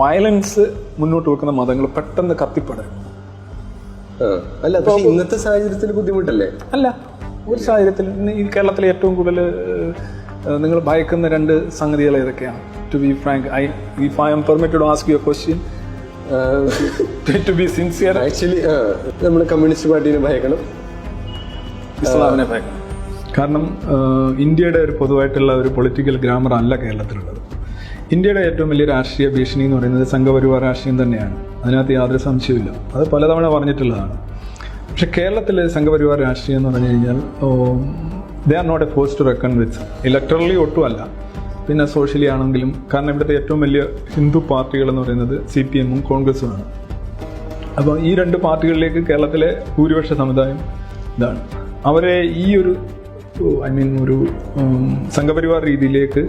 Violence മുന്നോട്ട് വെക്കുന്ന മതങ്ങൾ പെട്ടെന്ന് കത്തിപ്പടരും. അല്ല പക്ഷേ ഇന്നത്തെ സാഹചര്യത്തിൽ ബുദ്ധിമുട്ടല്ലേ? അല്ല ഒരു സാഹചര്യത്തിൽ ഇന്ന് ഈ കേരളത്തിലെ ഏറ്റവും കൂടുതൽ നിങ്ങൾ ഭയക്കുന്ന രണ്ട് സംഗതികൾ ഏതൊക്കെയാണ്? To be frank I if I am permitted ask you question to be sincere actually നമ്മൾ കമ്മ്യൂണിസ്റ്റ് പാർട്ടീനെ ഭയക്കണം. ഇസ്ലാമിനെ ഭയക്കണം. കാരണം ഇന്ത്യയുടെ ഒരു പൊതുവായിട്ടുള്ള ഒരു പൊളിറ്റിക്കൽ ഗ്രാമർ അല്ല കേരളത്തിലുള്ളത്. ഇന്ത്യയുടെ ഏറ്റവും വലിയ രാഷ്ട്രീയ ഭീഷണി എന്ന് പറയുന്നത് സംഘപരിവാർ രാഷ്ട്രീയം തന്നെയാണ്. അതിനകത്ത് യാതൊരു സംശയമില്ല അത് പലതവണ പറഞ്ഞിട്ടുള്ളതാണ്. പക്ഷെ കേരളത്തിലെ സംഘപരിവാർ രാഷ്ട്രീയം എന്ന് പറഞ്ഞു കഴിഞ്ഞാൽ they are not a force to reckon with electorally ഒട്ടുമല്ല പിന്നെ സോഷ്യലി ആണെങ്കിലും കാരണം ഇവിടുത്തെ ഏറ്റവും വലിയ ഹിന്ദു പാർട്ടികൾ എന്ന് പറയുന്നത് സി പി എമ്മും കോൺഗ്രസുമാണ് അപ്പോൾ ഈ രണ്ട് പാർട്ടികളിലേക്ക് കേരളത്തിലെ ഭൂരിപക്ഷ സമുദായം ഇതാണ്. അവരെ ഈ ഒരു ഐ മീൻ ഒരു സംഘപരിവാർ രീതിയിലേക്ക്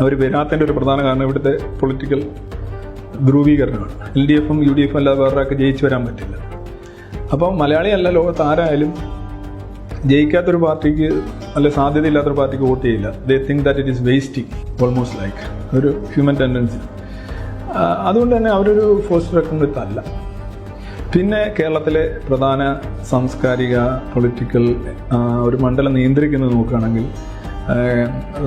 അവർ വരാത്തതിന്റെ ഒരു പ്രധാന കാരണം ഇവിടുത്തെ പൊളിറ്റിക്കൽ ധ്രുവീകരണമാണ്. എൽ ഡി എഫും യു ഡി എഫും അല്ലാതെ വേറൊരാൾക്ക് ജയിച്ചു വരാൻ പറ്റില്ല. അപ്പോൾ മലയാളി അല്ല ലോകത്ത് ആരായാലും ജയിക്കാത്തൊരു പാർട്ടിക്ക് അല്ലെ സാധ്യതയില്ലാത്തൊരു പാർട്ടിക്ക് വോട്ട് ചെയ്യില്ല. They think that it is wasting almost like ഒരു ഹ്യൂമൻ ടെൻഡൻസി അതുകൊണ്ട് തന്നെ അവരൊരു ഫോഴ്സ് റെക്കൺ വിത്ത് അല്ല പിന്നെ കേരളത്തിലെ പ്രധാന സാംസ്കാരിക പൊളിറ്റിക്കൽ ഒരു മണ്ഡലം നിയന്ത്രിക്കുന്നത് നോക്കുകയാണെങ്കിൽ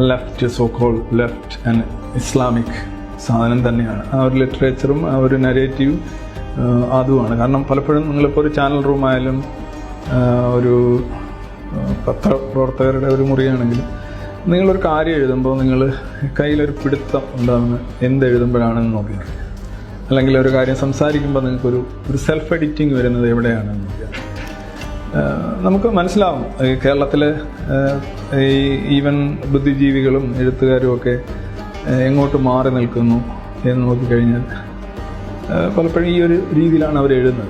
left so so-called left and Islamic സാധനം തന്നെയാണ്. ആ ഒരു ലിറ്ററേച്ചറും ആ ഒരു നരേറ്റീവ് അതുമാണ്. കാരണം പലപ്പോഴും നിങ്ങളിപ്പോൾ ഒരു ചാനൽ റൂമായാലും ഒരു പത്രപ്രവർത്തകരുടെ ഒരു മുറിയാണെങ്കിലും നിങ്ങളൊരു കാര്യം എഴുതുമ്പോൾ നിങ്ങൾ കയ്യിലൊരു പിടുത്തം ഉണ്ടാകുന്ന എന്ത് എഴുതുമ്പോഴാണെന്ന് നോക്കുക അല്ലെങ്കിൽ ഒരു കാര്യം സംസാരിക്കുമ്പോൾ നിങ്ങൾക്കൊരു ഒരു സെൽഫ് എഡിറ്റിംഗ് വരുന്നത് എവിടെയാണെന്ന് നോക്കുക ആഹ് നമുക്ക് മനസ്സിലാവും. കേരളത്തിൽ ഈ ഈവൻ ബുദ്ധിജീവികളും എഴുത്തുകാരും ഒക്കെ എങ്ങോട്ട് മാറി നിൽക്കുന്നു എന്ന് നോക്കിക്കഴിഞ്ഞാൽ പലപ്പോഴും ഈ ഒരു രീതിയിലാണ് അവർ എഴുതുന്നത്.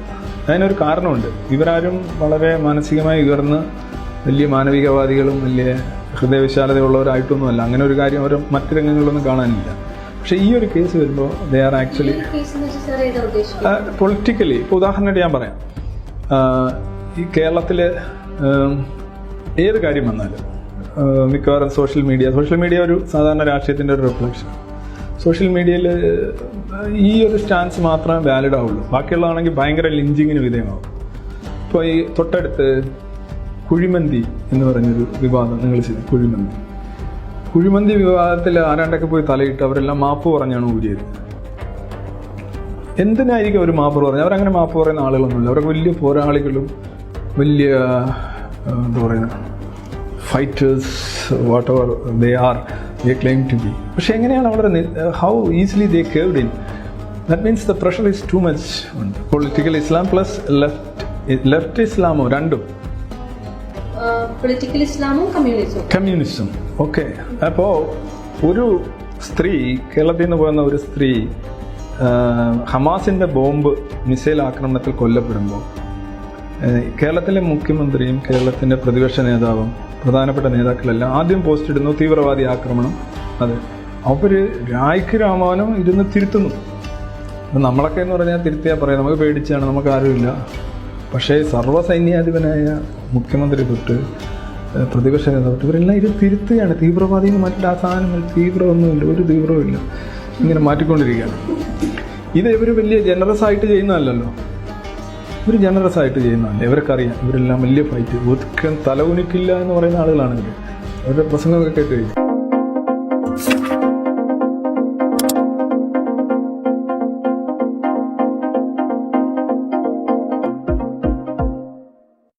അതിനൊരു കാരണമുണ്ട്. ഇവരാരും വളരെ മാനസികമായി ഉയർന്ന് വലിയ മാനവികവാദികളും വലിയ ഹൃദയവിശാലതയുള്ളവരായിട്ടൊന്നുമല്ല. അങ്ങനെ ഒരു കാര്യം അവർ മറ്റു രംഗങ്ങളിലൊന്നും കാണാനില്ല. പക്ഷേ ഈ ഒരു കേസ് വരുമ്പോൾ ദേ ആർ ആക്ച്വലി പൊളിറ്റിക്കലി ഇപ്പോൾ ഉദാഹരണമായിട്ട് ഞാൻ പറയാം. ഈ കേരളത്തിൽ ഏത് കാര്യം വന്നാലും മിക്കവാറും സോഷ്യൽ മീഡിയ സോഷ്യൽ മീഡിയ ഒരു സാധാരണ രാഷ്ട്രീയത്തിന്റെ ഒരു റിഫ്ലക്ഷൻ സോഷ്യൽ മീഡിയയിൽ ഈ ഒരു സ്റ്റാൻസ് മാത്രമേ വാലിഡ് ആവുള്ളൂ. ബാക്കിയുള്ളതാണെങ്കിൽ ഭയങ്കര ലിഞ്ചിങ്ങിന് വിധേയമാവും. ഇപ്പോൾ ഈ തൊട്ടടുത്ത് കുഴിമന്തി എന്ന് പറഞ്ഞൊരു വിവാദം നിങ്ങൾ ചെയ്തു കുഴിമന്തി. കുഴിമന്തി വിവാദത്തിൽ ആരാണ്ടൊക്കെ പോയി തലയിട്ട് അവരെല്ലാം മാപ്പ് പറഞ്ഞാണ് ഊരിയത്. എന്തിനായിരിക്കും അവർ മാപ്പ് പറഞ്ഞത്? അവരങ്ങനെ മാപ്പ് പറയുന്ന ആളുകളൊന്നുമില്ല. അവരൊക്കെ വലിയ പോരാളികളും വലിയ എന്താ പറയുക fighters whatever they are they claim to be പക്ഷെ എങ്ങനെയാണ് അവിടെ how easily they caved in that means the pressure is too much political Islam plus left left ഇസ്ലാമോ രണ്ടും. പൊളിറ്റിക്കൽ ഇസ്ലാമും കമ്മ്യൂണിസവും കമ്മ്യൂണിസം ഓക്കെ അപ്പോൾ ഒരു സ്ത്രീ കേരളത്തിൽ നിന്ന് പോകുന്ന ഒരു സ്ത്രീ ഹമാസിന്റെ ബോംബ് മിസൈൽ ആക്രമണത്തിൽ കൊല്ലപ്പെടുമ്പോൾ കേരളത്തിലെ മുഖ്യമന്ത്രിയും കേരളത്തിന്റെ പ്രതിപക്ഷ നേതാവും പ്രധാനപ്പെട്ട നേതാക്കളെല്ലാം ആദ്യം പോസ്റ്റ് ഇടുന്നു തീവ്രവാദി ആക്രമണം. അതെ. അവർ രായ്ക്ക് രാമാവനം ഇരുന്ന് തിരുത്തുന്നു. നമ്മളൊക്കെ എന്ന് പറഞ്ഞാൽ തിരുത്തിയാൽ പറയാം. നമുക്ക് പേടിച്ചാണ് നമുക്ക് ആരുമില്ല. പക്ഷേ സർവസൈന്യാധിപനായ മുഖ്യമന്ത്രി തൊട്ട് പ്രതിപക്ഷ നേതാവ് തൊട്ട് ഇവരെല്ലാം ഇത് തിരുത്തുകയാണ്. തീവ്രവാദി എന്ന് ആ സാധനങ്ങൾ തീവ്രമൊന്നുമില്ല ഒരു തീവ്രവുമില്ല. ഇങ്ങനെ മാറ്റിക്കൊണ്ടിരിക്കുകയാണ്. ഇത് ഇവർ വലിയ ജനറസ് ആയിട്ട് ചെയ്യുന്നതല്ലല്ലോ. ഇവർ ജനറസ് ആയിട്ട് ചെയ്യുന്നതാണ്. ഇവരൊക്കെ അറിയാം ഇവരെല്ലാം വലിയ ഫൈറ്റ് ഒതുക്കാൻ തലകുനിക്കില്ല എന്ന് പറയുന്ന ആളുകളാണ് അവരുടെ പ്രസംഗമൊക്കെ കേട്ട് കഴിഞ്ഞു